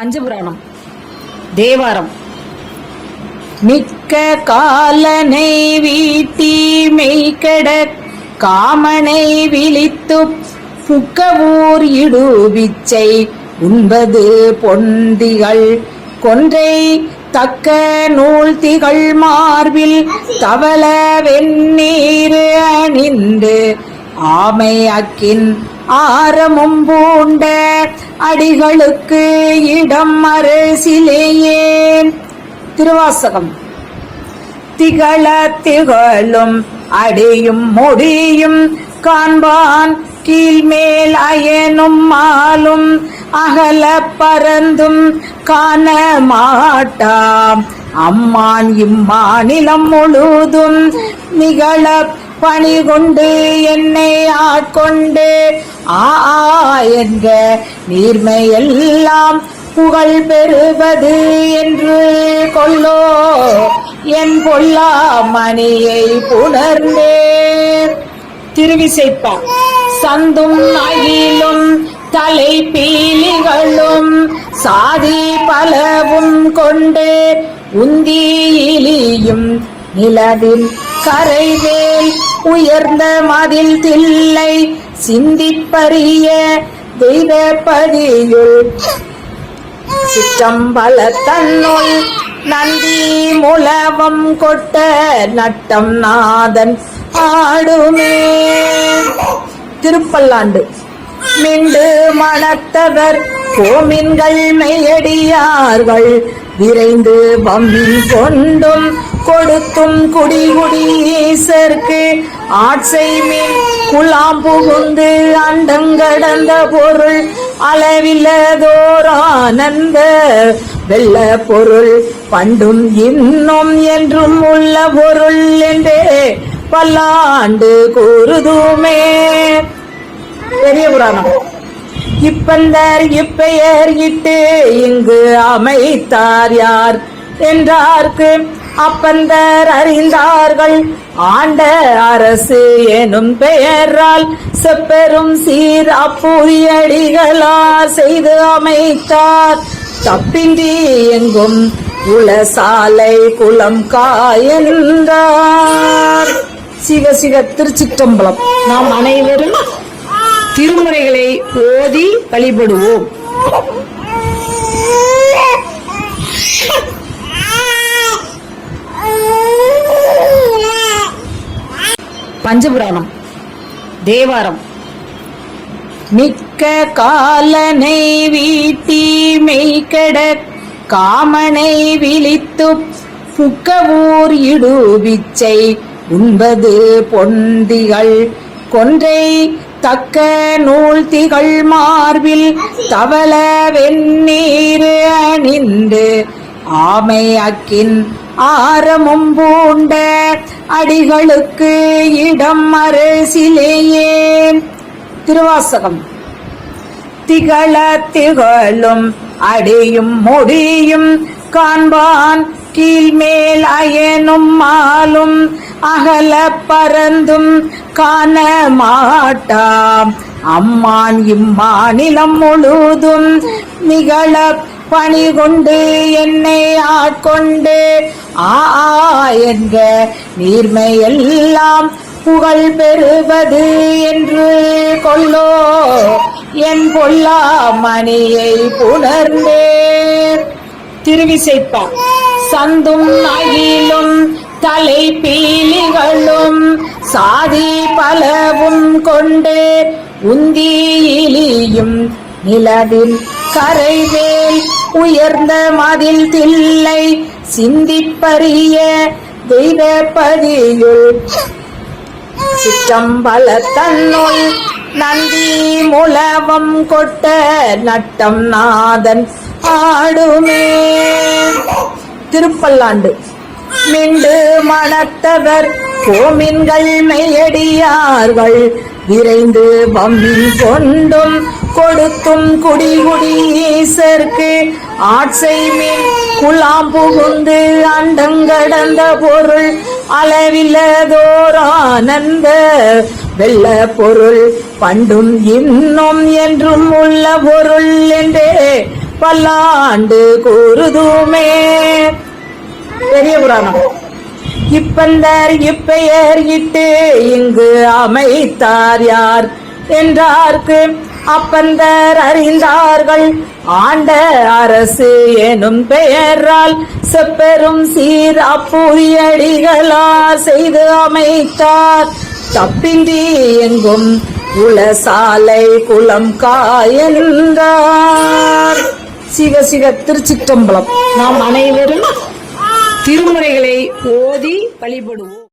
பஞ்சபுராணம். தேவாரம். மிக்க காலனை வீட்டி மெய்கட காமனை விழித்து புக்கவூர் இடுவிச்சை உண்பது பொந்திகள். கொன்றை தக்க நூல் திகழ் மார்பில் தவள வெந்நீர் அணிந்து ஆமை அக்கின் ஆரமும் பூண்ட அடிகளுக்கு இடம் அரசிலேயே. திருவாசகம். திகழ திகழும் அடியும் முடியும் காண்பான். கீழ்மேல் அயனும் மாலும் அகல பறந்தும் காண மாட்டாம். அம்மான் இம்மாநிலம் முழுதும் நிகழ பணி கொண்டு என்னை ஆட்கொண்டு ஆ ஆ என்க நீர்மையெல்லாம் புகழ் பெறுவது என்று கொல்லோ. என் பொல்லா மணியை புணர்ந்தே திருவிசைப்பா சந்தும் அகிலும் தலை பீலிகளும் சாதி பலவும் கொண்டு உந்தியிலியும் நிலவில் கரைவே உயர்ந்த மதில் தில்லை சிந்திப்பறிய தெய்வப்பதியுள் சிற்றம்பல தன்னுள் நந்தி முலவம் கொட்ட நட்டம் நாதன் ஆடுமே திருப்பல்லாண்டு. மிண்டு மணத்தவர் கோமின்கள் மெய்யடியார்கள் விரைந்து பம்மின் கொண்டும் கொடுத்தும் குடி ஈசர்க்கு ஆட்சை மீன் குலாம் புகுந்து அண்டங்கடந்த பொருள் அளவில்லதோரானந்த. வெள்ள பொருள் பண்டும் இன்னும் என்றும் உள்ள பொருள் என்றே பல்லாண்டு கூறுதுமே. பெரிய புராணம். இப்பந்தர் இப்பெயர் இட்டு இங்கு அமைத்தார் யார் என்றார்க்கு அப்பந்தர் அறிந்தார்கள். ஆண்ட அரசு எனும் பெயரால் செப்பெரும் சீர் அப்புரியடிகளார் செய்து அமைத்தார். தப்பின்றி எங்கும் உளசாலை குளம் காயன்றார். சிவ சிவ திருச்சிற்றம்பலம். நாம் அனைவரும் திருமுறைகளை ஓதி வழிபடுவோம். பஞ்சபுராணம் தேவாரம். மிக்க காலனை வீட்டி மெய்கட காமனை விழித்து புக்கவூர் இடுவிச்சை உண்பது பொந்திகள் கொன்றை தக்க நூல் திகழ் மார்பில் தவள வெந்நீர் அணிந்து ஆமை அக்கின் ஆரமும் பூண்ட அடிகளுக்கு இடம் அரசிலேயே திருவாசகம். திகழ திகழும் அடியும் முடியும் காண்பான் கீழ்மேல் அயனும் மாலும் அகல பறந்தும் காண மாட்டாம். அம்மான் இம்மாநிலம் முழுதும் நிகழ பணி கொண்டு என்னை ஆட்கொண்டு ஆ ஆ நீர்மை எல்லாம் புகழ் பெறுவது என்று கொள்ளோ. என் பொல்லா மணியை புணர்ந்தேன். திருவிசைப்பா சந்தும் அகிலும் தலை பீலிகளும் சாதி பலவும் கொண்டு உந்தியிலியும் நிலவில் கரைவேல் உயர்ந்த மதில் தில்லை சிந்திப்பறிய தெய்வப்பதியுள். சிற்றம்பல தன்னுள் நந்தி முலவம் கொட்ட நட்டம் நாதன் ஆடுமே திருப்பல்லாண்டு. மிண்டு மணத்தவர் கோமின்கள் மெய்யடியார்கள் விரைந்து பம்பின் கொண்டும் கொடுத்தும் குடி ஆட்சை மேல் குலாம் புகுந்து அண்டங்கடந்த பொருள். அளவில்லதோரானந்த வெள்ள பொருள். பண்டும் இன்னும் என்றும் உள்ள பொருள் என்றே பல்லாண்டு கூறுதுமே. பெரிய புராணம். இப்பந்தர் இப்பெயர் இட்டு இங்கு அமைத்தார் யார் என்றார்க்கு அப்பந்தர் அறிந்தார்கள். ஆண்ட அரசு எனும் பெயரால் செப்பெரும் சீர் அப்புரியடிகளார் செய்து அமைத்தார். தப்பின்றி எங்கும் உளசாலை குளம் காயன்றார் சிவ சிவ திருச்சிற்றம்பலம். நாம் அனைவரும் திருமுறைகளை ஓதி வழிபடுவோம்.